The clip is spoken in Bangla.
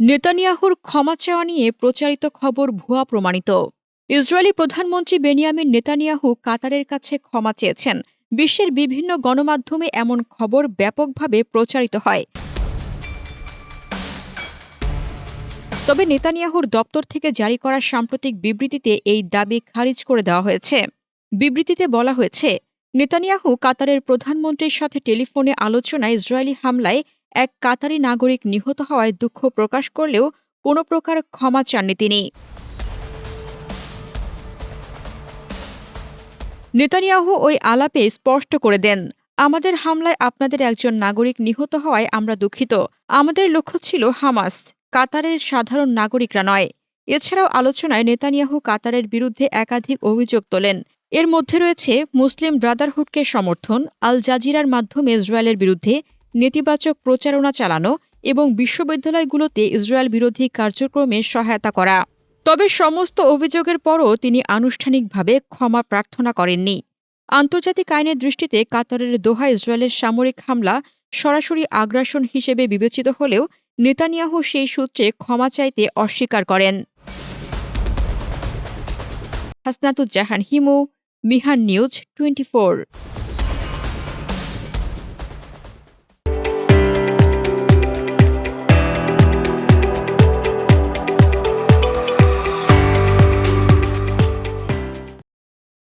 নেতানিয়াহুর ক্ষমা চাওয়া নিয়ে প্রচারিত খবর ভুয়া প্রমাণিত। ইসরায়েলি প্রধানমন্ত্রী বেনিয়ামিন নেতানিয়াহু কাতারের কাছে ক্ষমা চেয়েছেন। বিশ্বের বিভিন্ন গণমাধ্যমে এমন খবর ব্যাপকভাবে প্রচারিত হয়। তবে নেতানিয়াহুর দপ্তর থেকে জারি করা সাম্প্রতিক বিবৃতিতে এই দাবি খারিজ করে দেওয়া হয়েছে। বিবৃতিতে বলা হয়েছে, নেতানিয়াহু কাতারের প্রধানমন্ত্রীর সাথে টেলিফোনে আলোচনায় ইসরায়েলি হামলায় এক কাতারি নাগরিক নিহত হওয়ায় দুঃখ প্রকাশ করলেও কোনো প্রকার ক্ষমা চাননি তিনি। নেতানিয়াহু ওই আলাপে স্পষ্ট করে দেন, আমাদের হামলায় আপনাদের একজন নাগরিক নিহত হওয়ায় আমরা দুঃখিত। আমাদের লক্ষ্য ছিল হামাস, কাতারের সাধারণ নাগরিকরা নয়। এছাড়াও আলোচনায় নেতানিয়াহু কাতারের বিরুদ্ধে একাধিক অভিযোগ তোলেন। এর মধ্যে রয়েছে মুসলিম ব্রাদারহুডকে সমর্থন, আল জাজিরার মাধ্যমে ইসরায়েলের বিরুদ্ধে নেতিবাচক প্রচারণা চালানো এবং বিশ্ববিদ্যালয়গুলোতে ইসরায়েল বিরোধী কার্যক্রমে সহায়তা করা। তবে সমস্ত অভিযোগের পরও তিনি আনুষ্ঠানিকভাবে ক্ষমা প্রার্থনা করেননি। আন্তর্জাতিক আইনের দৃষ্টিতে কাতারের দোহা ইসরায়েলের সামরিক হামলা সরাসরি আগ্রাসন হিসেবে বিবেচিত হলেও নেতানিয়াহু সেই সূত্রে ক্ষমা চাইতে অস্বীকার করেন। Hasnatuzzahan Himu, Mihan news twenty